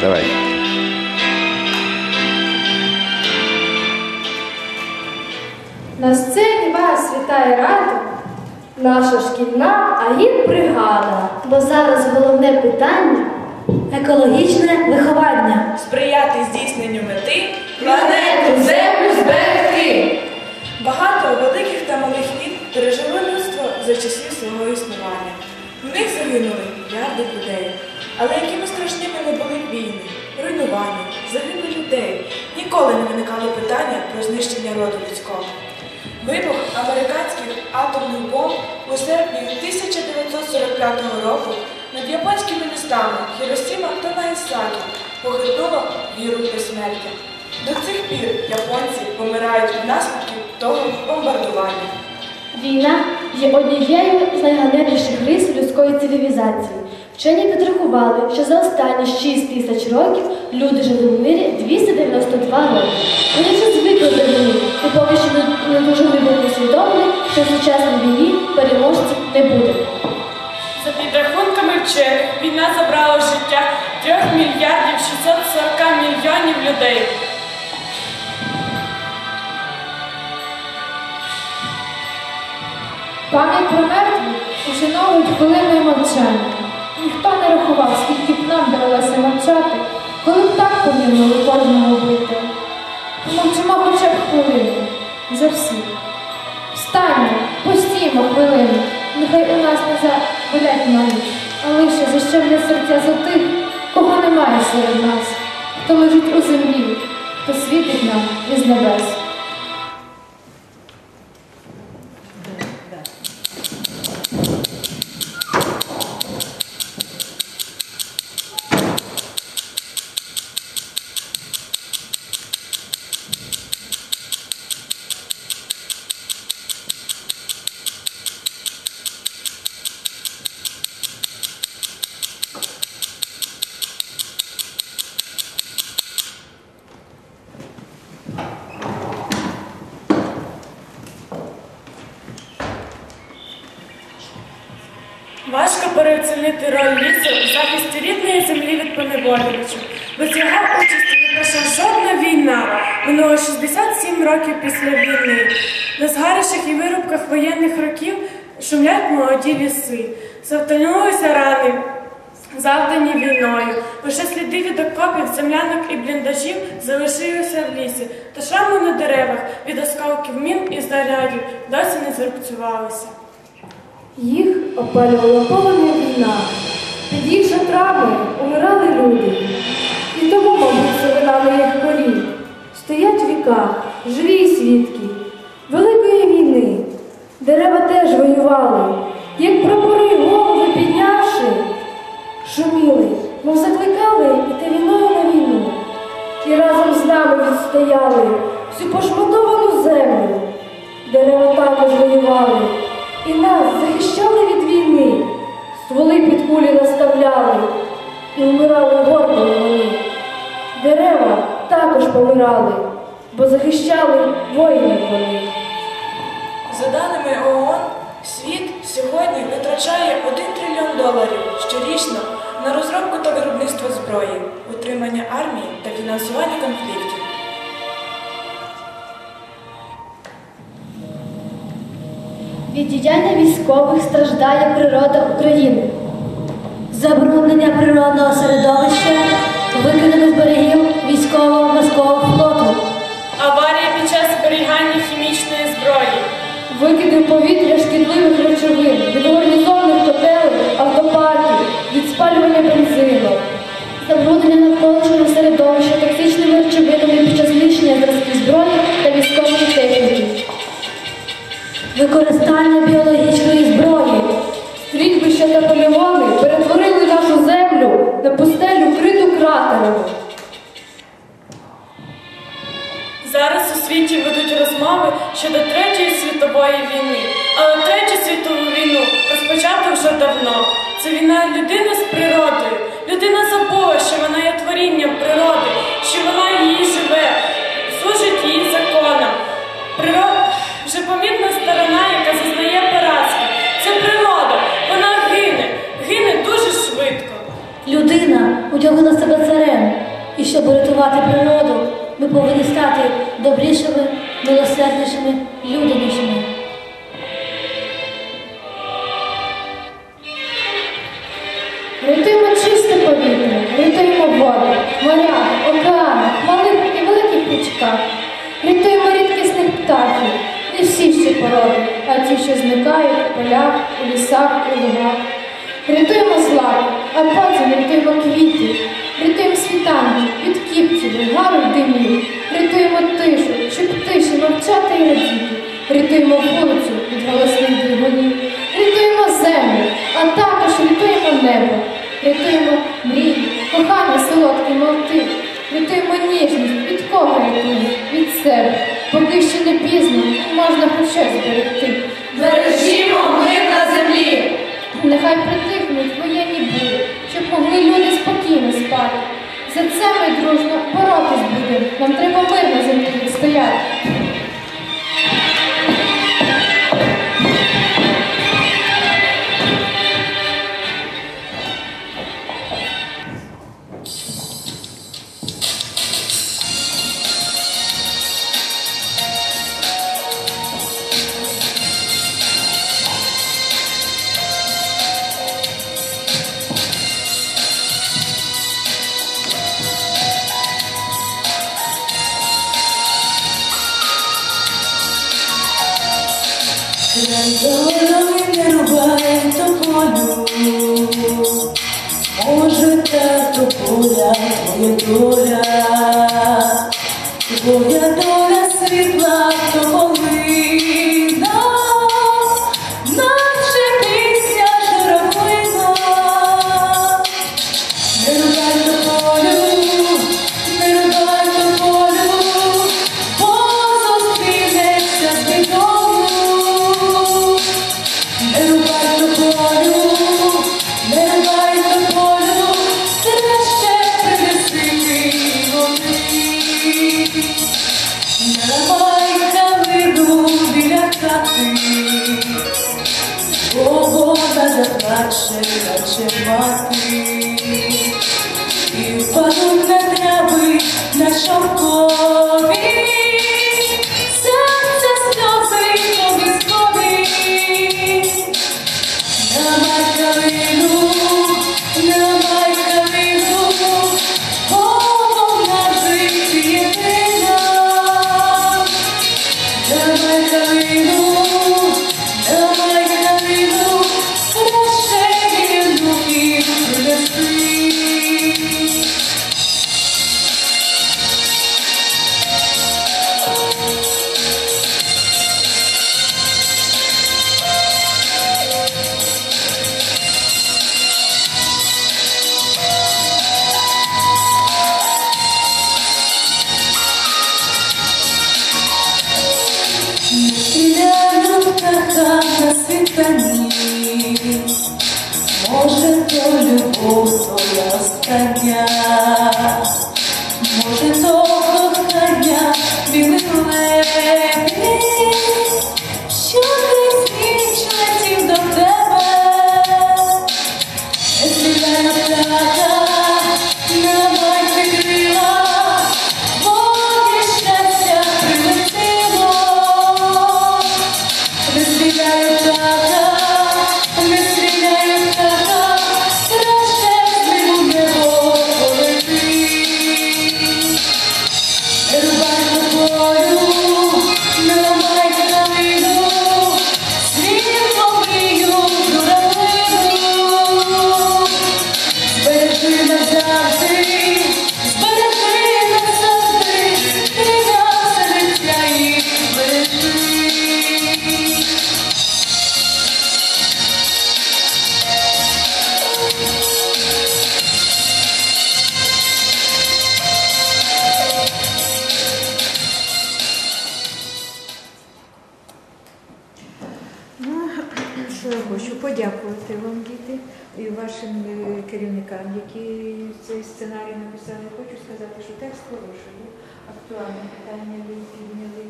Давай. На сцені вас вітає радо, наша шкільна агітбригада. Бо зараз головне питання екологічне виховання. сприяти здійсненню мети Планету Землю зберегти. Багато великих та малих війн пережило людство за часів свого існування. В них загинули мільярди людей. Але страшними не були війни, руйнування, загиби людей, ніколи не виникало питання про знищення роду людського. Вибух американських атомних бомб у серпні 1945 року над японськими містами Хіросіма та Наїсакі похитнуло віру в безсмертя. До цих пір японці помирають від наслідків того бомбардування. Війна є однією з найганебніших рис людської цивілізації. Вчені підрахували, що за останні 6 тисяч років люди жили в мирі 292 роки. Вони вже звикли до війни і поки що не- не дуже глибоко усвідомили, що в сучасній війні переможців не буде. За підрахунками вчених, війна забрала життя 3 мільярдів 640 мільйонів людей. Пам'ять про мертвих ушановують хвилиною мовчання. Ніхто не рахував, скільки б нам довелося мовчати, коли б так помірнули кожного вбити. Помовчимо хоча б хвилину за всіх. Встаньмо, постіймо хвилину, нехай у нас не заболять ноги, а лише защемне серця за тих, кого немає серед нас, хто лежить у землі, хто світить нам із небес. Переоцінити роль лісу у захисті рідної землі від поневолювачів. Без його участі не пройшла жодна війна. Минуло 67 років після війни. На згарищах і вирубках воєнних років шумлять молоді ліси. Завтонулися рани, завдані війною. Лише сліди від окопів, землянок і бліндажів залишилися в лісі, та шрами на деревах від осколків мін і зарядів досі не зарубцювалися. Їх опалювала повна війна. Під їх шатрами умирали люди. І тому, мабуть, совинами їх колін стоять в віках, живі свідки Великої війни. Дерева теж воювали, як прапори голови піднявши, шуміли, мов закликали іти війною на війну. І разом з нами відстояли всю пошматовану землю. Дерева також воювали, і вмирали гордими вони. Дерева також помирали, бо захищали воїнів вони. За даними ООН, світ сьогодні витрачає 1 трильйон доларів щорічно на розробку та виробництво зброї, утримання армії та фінансування конфліктів. Від діяння військових страждає природа України. Забруднення природного середовища, викидання з берегів військово-морського флоту. Аварії під час зберігання хімічної зброї. Викиди в повітря шкідливих речовин, від гарнізонних котелів, автопарків, від спалювання бензину. Забруднення навколишнього середовища токсичними речовинами під час знищення зразків зброї та військової техніки. Використання щодо Третьої світової війни. Але Третю світову війну розпочато вже давно. Це війна людини з природою. Людина забула, що вона є творінням природи, що вона її живе, служить її законам. Природа вже помітна сторона, яка зазнає поразки. Це природа. Вона гине, гине дуже швидко. Людина удягнула себе царем, і щоб рятувати природу, ми повинні стати добрішими, милосерднішими, людянішими. Рятуємо чисте повітря, рятуємо воду, моря, океани, малих і великих річках. Рятуємо рідкісних птахів, не всі ще породи, а ті, що зникають в полях, у лісах, у лугах. Рятуємо злак, а потім рятуємо квіти, рятуємо світанки від кіпців, гару димів, рятуємо вулицю від голосних двигунів, рятуємо землю, а також рятуємо небо, рятуємо мрії, кохання солодкі молти, рятуємо ніжність, від кого рятуємо? Від себе, поки ще не пізно, можна хоч щось зберегти. Бережімо мир на землі. Нехай притихнуть воєнні бурі, щоб могли люди спокійно спати. За це ми дружно боротись будемо. Нам треба мир на землі відстояти. Може та тополя твоя доля, наче мати. І впадуть на трави на шовкові, світанні, може, то любов твоя остання, може, то що хочу подякувати вам, діти, і вашим е, керівникам, які цей сценарій написали. Хочу сказати, що текст хороший, актуальне питання ви підняли,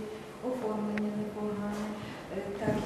оформлення непогане. Е,